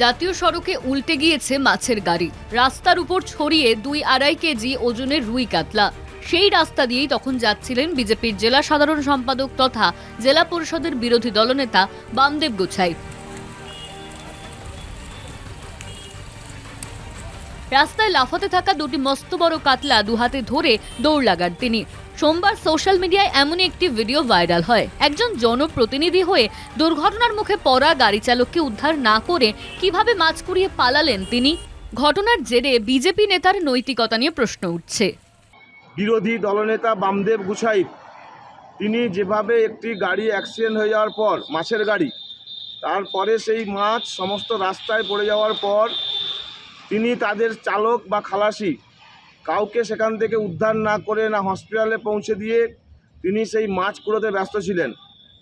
জাতীয় সড়কে উল্টে গিয়েছে মাছের গাড়ি। রাস্তার উপর ছড়িয়ে দুই আড়াই কেজি ওজনের রুই কাতলা। সেই রাস্তা দিয়েই তখন যাচ্ছিলেন বিজেপির জেলা সাধারণ সম্পাদক তথা জেলা পরিষদের বিরোধী দলনেতা বামদেব গোছাই। রাস্তায় লাফাতে থাকা দুটি মস্ত বড় কাতলা দুহাতে ধরে দৌড় লাগান তিনি। সোমবার সোশ্যাল মিডিয়ায় এমনই একটি ভিডিও ভাইরাল হয়। একজন জনপ্রতিনিধি হয়ে দুর্ঘটনার মুখে পড়া গাড়ি চালককে উদ্ধার না করে কীভাবে মাছ কুড়িয়ে পালালেন তিনি? ঘটনার জেরে বিজেপি নেতার নৈতিকতা নিয়ে প্রশ্ন উঠছে। বিরোধী দলনেতা বামদেব গুছাই তিনি যেভাবে একটি গাড়ি অ্যাক্সিডেন্ট হয়ে যাওয়ার পর, মাছের গাড়ি, তারপরে সেই মাছ সমস্ত রাস্তায় পড়ে যাওয়ার পর, তিনি তাদের চালক বা খালাসি কাউকে সেখান থেকে উদ্ধার না করে না হসপিটালে পৌঁছে দিয়ে তিনি সেই মাছ কুড়োতে ব্যস্ত ছিলেন।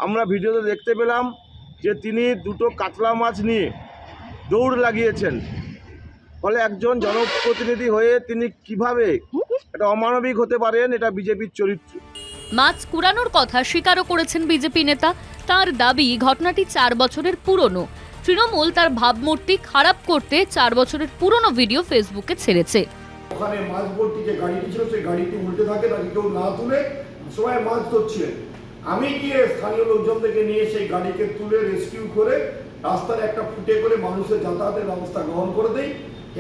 আমরা ভিডিওতে দেখতে পেলাম যে তিনি দুটো কাতলা মাছ নিয়ে দৌড় লাগিয়েছেন। ফলে একজন জনপ্রতিনিধি হয়ে তিনি কীভাবে এটা অমানবিক হতে পারেন এটা বিজেপির চরিত্র। মাছ কুড়ানোর কথা স্বীকারও করেছেন বিজেপি নেতা। তার দাবি, ঘটনাটি চার বছরের পুরনো। তৃণমূল তার ভাবমূর্তি খারাপ করতে চার বছরের পুরনো ভিডিও ফেসবুকে ছেড়েছে। ওখানে মাছ ভর্তি যে গাড়িটি ছিল, সেই গাড়িটি উল্টে থাকে, তাকে কেউ না তুলে সবাই মাছ ধরছিলেন আমি গিয়ে স্থানীয় লোকজনদেরকে নিয়ে সেই গাড়িকে তুলে রেস্কিউ করে রাস্তার একটা ফুটে করে মানুষের যাতায়াতের ব্যবস্থা গ্রহণ করে দেই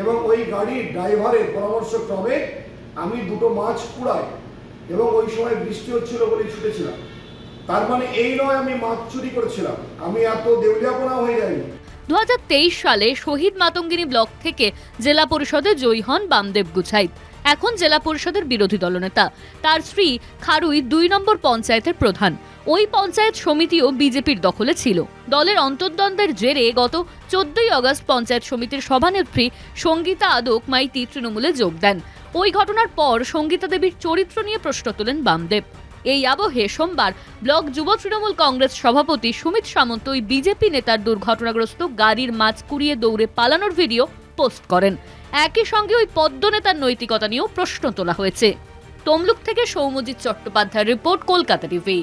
এবং ওই গাড়ির ড্রাইভারের পরামর্শক্রমে আমি দুটো মাছ কুড়াই এবং ওই সময় বৃষ্টি হচ্ছিল বলে ছুটেছিলাম। তার মানে এই নয় আমি মাছ চুরি করেছিলাম। আমি এত দেউলিয়াপনা হয়ে যাইনি। দুহাজার তেইশ সালে শহীদ মাতঙ্গিনী ব্লক থেকে জেলা পরিষদে জয়ী হন বামদেব গুছাই। এখন জেলা পরিষদের বিরোধী দলনেতা। তার স্ত্রী খারুই দুই নম্বর পঞ্চায়েতের প্রধান। ওই পঞ্চায়েত সমিতিও বিজেপির দখলে ছিল। দলের অন্তর্দ্বন্দ্বের জেরে গত চোদ্দই অগস্ট পঞ্চায়েত সমিতির সভানেত্রী সঙ্গীতা আদক মাইতি তৃণমূলে যোগ দেন। ওই ঘটনার পর সঙ্গীতা দেবীর চরিত্র নিয়ে প্রশ্ন তোলেন বামদেব। এই আবহে সোমবার ব্লক যুব তৃণমূল কংগ্রেস সভাপতি সুমিত সামন্ত ওই বিজেপি নেতার দুর্ঘটনাগ্রস্ত গাড়ির মাছ কুড়িয়ে দৌড়ে পালানোর ভিডিও পোস্ট করেন। একই সঙ্গে ওই পদ্ম নেতার নৈতিকতা নিয়েও প্রশ্ন তোলা হয়েছে। তমলুক থেকে সৌমজিৎ চট্টোপাধ্যায়ের রিপোর্ট, কলকাতা টিভি।